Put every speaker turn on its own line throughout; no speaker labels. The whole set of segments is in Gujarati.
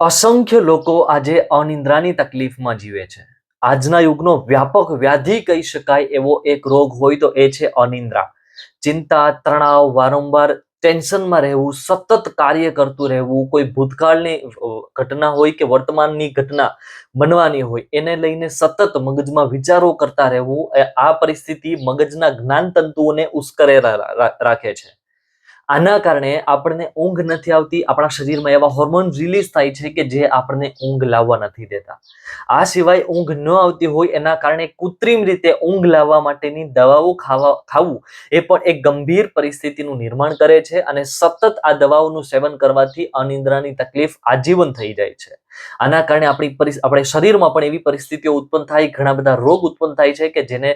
અસંખ્ય લોકો આજે અનિંદ્રાની તકલીફમાં જીવે છે. આજના યુગનો વ્યાપક વ્યાધિ કહી શકાય એવો એક રોગ હોય તો એ છે અનિંદ્રા. ચિંતા, તણાવ, વારંવાર ટેન્શનમાં રહેવું, સતત કાર્ય કરતું રહેવું, કોઈ ભૂતકાળની ઘટના હોય કે વર્તમાનની ઘટના બનવાની હોય, એને લઈને સતત મગજમાં વિચારો કરતા રહેવું આ પરિસ્થિતિ મગજના જ્ઞાન તંતુઓને ઉશ્કરે રાખે છે. આના કારણે આપણને ઊંઘ નથી આવતી, આપણા શરીરમાં એવા હોર્મોન રિલીઝ થાય છે કે જે આપણને ઊંઘ લાવવા નથી દેતા. આ સિવાય ઊંઘ ન આવતી હોય એના કારણે કૃત્રિમ રીતે ઊંઘ લાવવા માટેની દવાઓ ખાવા, ખાવું એ પણ એક ગંભીર પરિસ્થિતિનું નિર્માણ કરે છે અને સતત આ દવાઓનું સેવન કરવાથી અનિદ્રાની તકલીફ આજીવન થઈ જાય છે. આના કારણે આપણી આપણે શરીરમાં પણ એવી પરિસ્થિતિઓ ઉત્પન્ન થાય, ઘણા બધા રોગ ઉત્પન્ન થાય છે કે જેને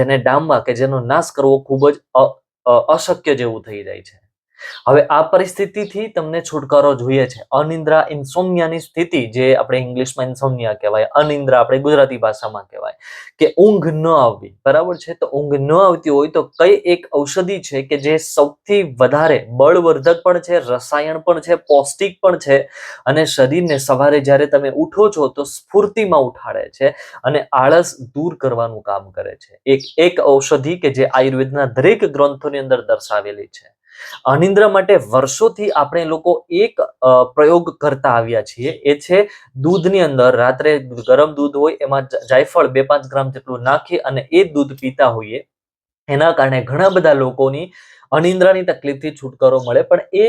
જેને ડામવા કે જેનો નાશ કરવો ખૂબ જ અશક્ય જેવું થઈ જાય છે. હવે આ પરિસ્થિતિથી તમને છુટકારો જોઈએ છે. અનિંદ્રા ઇન્સોમિયાની સ્થિતિ, જે આપણે ઇંગ્લિશમાં ઇન્સોમિયા કહેવાય, અનિદ્રા આપણે ગુજરાતી ભાષામાં કહેવાય, કે ઊંઘ ન આવવી. બરાબર છે? તો ઊંઘ ન આવતી હોય તો કઈ એક ઔષધિ છે કે જે સૌથી વધારે બળવર્ધક પણ છે, રસાયણ પણ છે, પૌષ્ટિક પણ છે, અને શરીરને સવારે જ્યારે તમે ઉઠો છો તો સ્ફૂર્તિમાં ઉઠાડે છે અને આળસ દૂર કરવાનું કામ કરે છે. એક એક ઔષધિ કે જે આયુર્વેદના દરેક ગ્રંથોની અંદર દર્શાવેલી છે. અનિદ્રા માટે વર્ષોથી આપણે લોકો એક પ્રયોગ કરતા આવ્યા છીએ. એ છે દૂધની અંદર. રાત્રે ગરમ દૂધ હોય, એમાં જાયફળ બે પાંચ ગ્રામ જેટલું નાખી અને એ દૂધ પીતા હોઈએ. એના કારણે ઘણા બધા લોકોની અનિંદ્રાની તકલીફથી છુટકારો મળે. પણ એ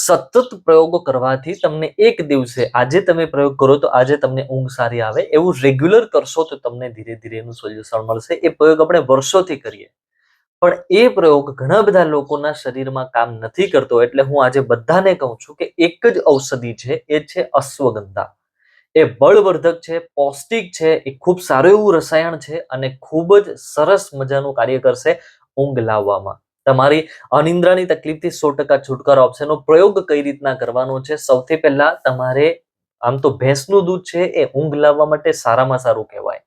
સતત પ્રયોગો કરવાથી તમને એક દિવસે, આજે તમે પ્રયોગ કરો તો આજે તમને ઊંઘ સારી આવે. એવું રેગ્યુલર કરશો તો તમને ધીરે ધીરે એનું સોલ્યુશન મળશે. એ પ્રયોગ આપણે વર્ષોથી કરીએ. પણ એ પ્રયોગ ઘણા બધા લોકોના શરીરમાં કામ નથી કરતો એટલે હું આજે બધાને કહું છું કે એક જ ઔષધિ છે, એ છે અશ્વગંધા. એ બળવર્ધક છે, પૌષ્ટિક છે, એ ખૂબ સારું એવું રસાયણ છે અને ખૂબ જ સરસ મજાનું કાર્ય કરશે ઊંઘ લાવવામાં. તમારી અનિદ્રાની તકલીફથી સો ટકા છુટકારો આપશે. એનો પ્રયોગ કઈ રીતના કરવાનો છે? સૌથી પહેલા તમારે, આમ તો ભેંસનું દૂધ છે, એ ઊંઘ લાવવા માટે સારામાં સારું કહેવાય.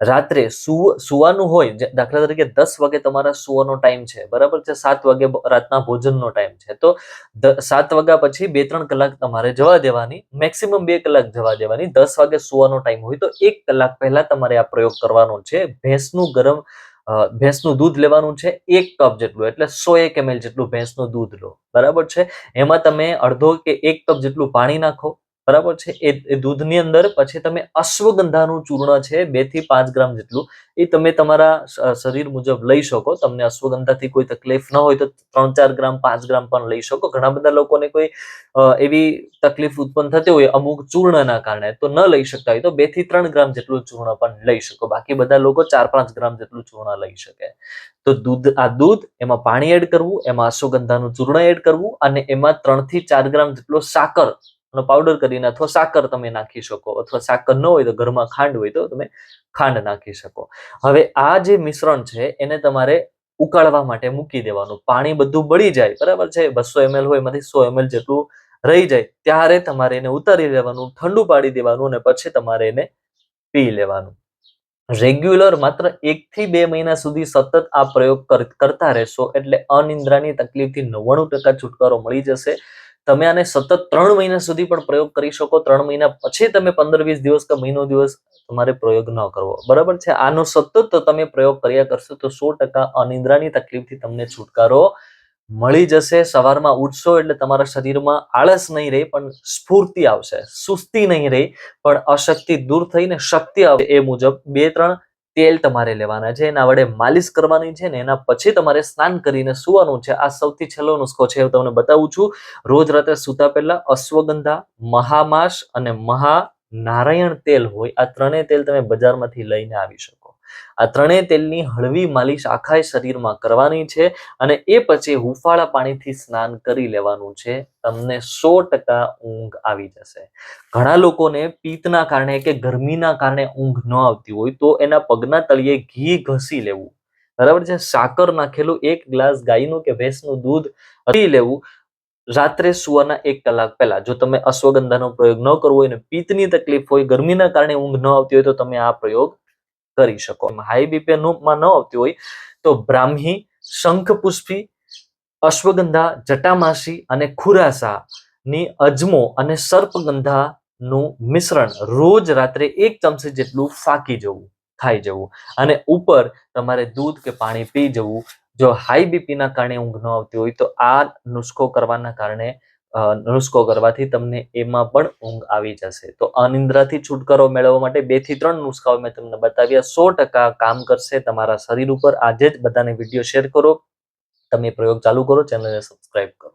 રાત્રે સુવ, સુવાનું હોય દાખલા તરીકે દસ વાગે તમારા સુવાનો ટાઈમ છે, બરાબર છે? સાત વાગે રાતના ભોજનનો ટાઈમ છે. તો સાત વાગ્યા પછી બે ત્રણ કલાક તમારે જવા દેવાની મેક્સિમમ બે કલાક જવા દેવાની, દસ વાગે સુવાનો ટાઈમ હોય તો એક કલાક પહેલા તમારે આ પ્રયોગ કરવાનો છે. ભેંસનું ગરમ ભેંસનું દૂધ લેવાનું છે, એક કપ જેટલું, એટલે સો એક એમએલ જેટલું ભેંસનું દૂધ લો. બરાબર છે? એમાં તમે અડધો કે એક કપ જેટલું પાણી નાખો બરાબર છે? એ દૂધની અંદર પછી તમે અશ્વગંધાનું ચૂર્ણ છે, બેથી પાંચ ગ્રામ જેટલું, એ તમે તમારા શરીર મુજબ લઈ શકો. તમને અશ્વગંધાથી કોઈ તકલીફ ન હોય તો ત્રણ ચાર ગ્રામ, પાંચ ગ્રામ પણ લઈ શકો. ઘણા બધા લોકોને કોઈ એવી તકલીફ ઉત્પન્ન થતી હોય અમુક ચૂર્ણના કારણે તો ન લઈ શકતા હોય તો બેથી ત્રણ ગ્રામ જેટલું ચૂર્ણ પણ લઈ શકો. બાકી બધા લોકો ચાર પાંચ ગ્રામ જેટલું ચૂર્ણ લઈ શકે. તો દૂધ, આ દૂધ એમાં પાણી એડ કરવું, એમાં અશ્વગંધાનું ચૂર્ણ એડ કરવું અને એમાં ત્રણથી ચાર ગ્રામ જેટલો સાકર નો પાવડર કરીને અથવા સાકર તમે નાખી શકો, અથવા સાકર ન હોય તો ઘરમાં ખાંડ હોય તો તમે ખાંડ નાખી શકો. હવે આ જે મિશ્રણ છે, એને તમારે ઉકાળવા માટે મૂકી દેવાનું. પાણી બધું બળી જાય, બરાબર છે? બસો એમએલ હોય, એમાંથી સો એમએલ જેટલું રહી જાય, ત્યારે તમારે એને ઉતારી લેવાનું, ઠંડુ પાડી દેવાનું અને પછી તમારે એને પી લેવાનું. રેગ્યુલર માત્ર એક થી બે મહિના સુધી સતત આ પ્રયોગ કર- કરતા રહેશો, એટલે અનિદ્રાની તકલીફથી નવ્વાણું ટકા છુટકારો મળી જશે. તમે આને સતત ત્રણ મહિના સુધી પણ પ્રયોગ કરી શકો. ત્રણ મહિના પછી તમે પંદર વીસ દિવસ કે મહિનો દિવસ તમારે પ્રયોગ ન કરવો. બરાબર છે? આનો સતત તમે પ્રયોગ કર્યા કરશો તો સો ટકા અનિદ્રાની તકલીફથી તમને છુટકારો મળી જશે. સવારમાં ઉઠશો એટલે તમારા શરીરમાં આળસ નહીં રહે, પણ સ્ફૂર્તિ આવશે. સુસ્તી નહીં રહે, પણ અશક્તિ દૂર થઈને શક્તિ આવે એ મુજબ બે, ત્રણ તેલ તમારે લેવાના છે, એના વડે માલિશ કરવાની છે ને એના પછી તમારે સ્નાન કરીને સુવાનું છે. આ સૌથી છેલ્લો નુસ્ખો છે, હું તમને બતાવું છું. રોજ રાત્રે સૂતા પહેલા અશ્વગંધા મહામાશ અને મહા નારાયણ તેલ હોય, આ ત્રણેય તેલ તમે બજારમાંથી લઈને આવી શકો. આ ત્રણેય તેલની હળવી માલિશ આખા શરીરમાં કરવાની છે અને એ પછી હુંફાળા પાણીથી સ્નાન કરી લેવાનું છે. તમને સો ટકા ઊંઘ આવી જશે. ઘણા લોકોને પિત્તના કારણે કે ગરમીના કારણે ઊંઘ ન આવતી હોય તો એના પગના તળિયે ઘી ઘસી લેવું. બરાબર છે? સાકર નાખેલું એક ગ્લાસ ગાયનું કે ભેંસનું દૂધ પી લેવું. રાત્રે સુવાના એક કલાક પહેલા. જો તમે અશ્વગંધાનો પ્રયોગ ન કરવો હોય ને પિત્તની તકલીફ હોય, ગરમીના કારણે ઊંઘ ન આવતી હોય તો તમે આ પ્રયોગ કરી શકો. હાઈ બીપી ન આવતી હોય તો બ્રાહ્મી શંખપુષ્પી અશ્વગંધા, જટામાસી અને ખુરાસા ની અજમો અને સર્પગંધા નું મિશ્રણ રોજ રાત્રે એક ચમચી જેટલું ફાકી જવું, ખાઈ જવું. અને ઉપર તમારે દૂધ કે પાણી પી જવું. જો હાઈ બીપીના કારણે ઊંઘ ન આવતી હોય તો આ નુસ્ખો કરવાના કારણે નુસ્ખો કરવાથી તમને એમાં પણ ઊંઘ આવી જશે. તો અનિંદ્રાથી છુટકારો મેળવવા માટે બેથી ત્રણ નુસ્ખાઓ મેં તમને બતાવ્યા. સો ટકા કામ કરશે તમારા શરીર ઉપર. આજે જ બધાને વીડિયો શેર કરો. તમે પ્રયોગ ચાલુ કરો. ચેનલને સબસ્ક્રાઇબ કરો.